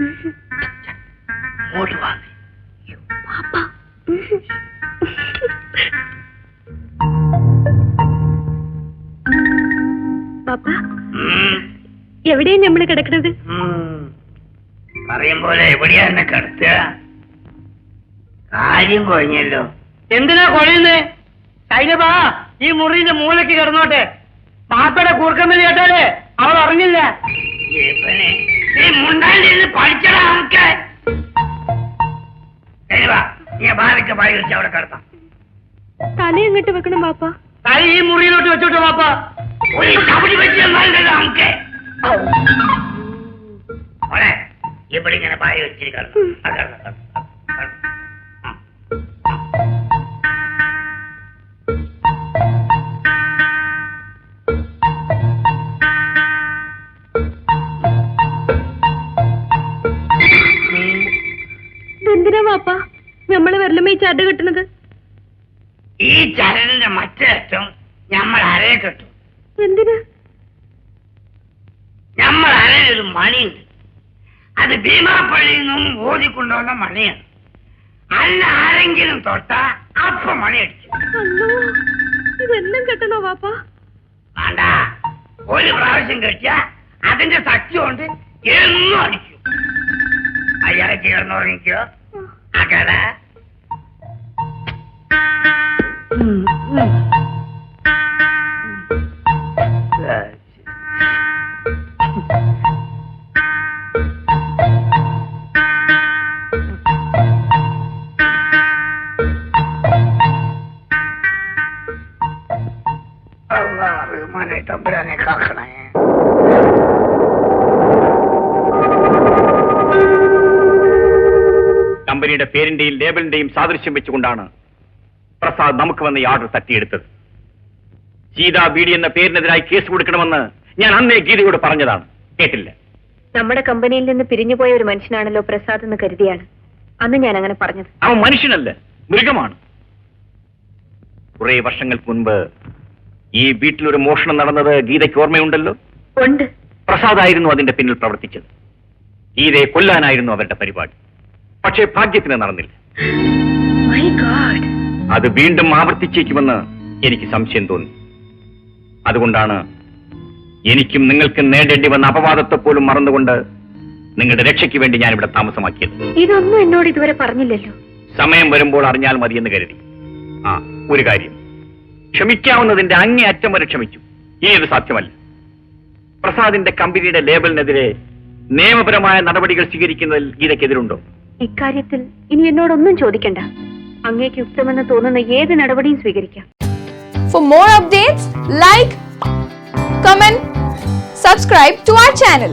ഇങ്ങോട്ട് വാ പാപ്പ പാപ്പ എവിടെയാ നമ്മൾ കിടക്കണത്? പറയും പോലെ എവിടെയാ എന്നെ കിടത്തുക? കാര്യം കൊഴഞ്ഞല്ലോ. എന്തിനാ കൊഴയുന്നേ? സൈനബാ ഈ മുറിന്റെ മൂലക്ക് കിടന്നോട്ടെ. പാപ്പയുടെ കൂർക്കമ്മൽ കേട്ടാലേ? അവൾ അറിഞ്ഞില്ല. നീ മുണ്ടാണ്ടിരുന്ന് പഠിച്ചടാ നമുക്ക് നീ പായി വെച്ച് അവിടെ കിടത്താം തല എങ്ങോട്ട് വെക്കണം പാപ്പ തല ഈ മുറിയിലോട്ട് വെച്ചോട്ടെ പാപ്പ ഒരു കബടി വെച്ച് നമുക്ക് ഇവിടെ ഇങ്ങനെ പായി വെച്ചിട്ട് നമ്മൾ ഈ ചരട് കെട്ടണത് ഈ ചരടിന്റെ മറ്റേ അറ്റം നമ്മൾ അരയെ കെട്ടും. എന്തിനാ? നമ്മൾ അരയിലൊരു മണിയുണ്ട്. അത് ഭീമാപ്പള്ളിയിൽ നിന്നും ഓടിക്കൊണ്ടുവന്ന മണിയാണ്. അല്ല ആരെങ്കിലും തൊട്ട അപ്പൊ മണി അടിച്ചു അല്ലോ ഇതെന്നും കെട്ടണോ പാപ്പ വേണ്ട. ഒരു പ്രാവശ്യം കെട്ടിയ അതിന്റെ ശക്തി കൊണ്ട് എന്നും അടിക്കും. അയാളെ ചേർന്നുറങ്ങിക്കോ അകട റഹ്മാനെ തമ്പുരാനെ കാക്കണേ കമ്പനിയുടെ പേരിന്റെയും ലേബലിന്റെയും സാദൃശ്യം വെച്ചുകൊണ്ടാണ് പ്രസാദ് നമുക്ക് വന്ന ഈ ഓർഡർ തട്ടിയെടുത്തത്. ഗീതാ ബീഡി എന്ന പേരിനെതിരായി കേസ് കൊടുക്കണമെന്ന് ഞാൻ അന്നേ ഗീതയോട് പറഞ്ഞതാണ്. കേട്ടില്ല. നമ്മുടെ കമ്പനിയിൽ നിന്ന് പിരിഞ്ഞുപോയ ഒരു മനുഷ്യനാണല്ലോ പ്രസാദ് എന്ന് കരുതിയാണ്. അന്ന് ഞാൻ അങ്ങനെ പറഞ്ഞത്. അവൻ മനുഷ്യനല്ല മൃഗമാണ്. കുറെ വർഷങ്ങൾക്ക് മുൻപ് ഈ വീട്ടിൽ ഒരു മോഷണം നടന്നത് ഗീതയ്ക്ക് ഓർമ്മയുണ്ടല്ലോ? ഉണ്ട്. പ്രസാദായിരുന്നു അതിന്റെ പിന്നിൽ പ്രവർത്തിച്ചത്. ഗീതയെ കൊല്ലാനായിരുന്നു അവരുടെ പരിപാടി. പക്ഷേ ഭാഗ്യത്തിന് നടന്നില്ല. മൈ ഗാഡ് അത് വീണ്ടും ആവർത്തിച്ചേക്കുമെന്ന് എനിക്ക് സംശയം തോന്നി. അതുകൊണ്ടാണ് എനിക്കും നിങ്ങൾക്ക് നേടേണ്ടി വന്ന അപവാദത്തെ പോലും മറന്നുകൊണ്ട് നിങ്ങളുടെ രക്ഷയ്ക്ക് വേണ്ടി ഞാൻ ഇവിടെ താമസമാക്കിയത്. ഇതൊന്നും എന്നോട് ഇതുവരെ പറഞ്ഞില്ലല്ലോ. സമയം വരുമ്പോൾ അറിഞ്ഞാൽ മതിയെന്ന് കരുതി. ആ ഒരു കാര്യം. ക്ഷമിക്കാവുന്നതിന്റെ അങ്ങേ അറ്റം വരെ ക്ഷമിച്ചു. ഇനി ഒരു സാധ്യമല്ല. പ്രസാദിന്റെ കമ്പനിയുടെ ലേബലിനെതിരെ നിയമപരമായ നടപടികൾ സ്വീകരിക്കുന്നതിൽ ഗീതയ്ക്കെതിരുണ്ടോ? ഇക്കാര്യത്തിൽ ഇനി എന്നോടൊന്നും ചോദിക്കണ്ട. അങ്ങേക്ക് യുക്തമെന്ന് തോന്നുന്ന ഏത് നടപടിയും സ്വീകരിക്കാം For more updates, like, comment, subscribe to our channel.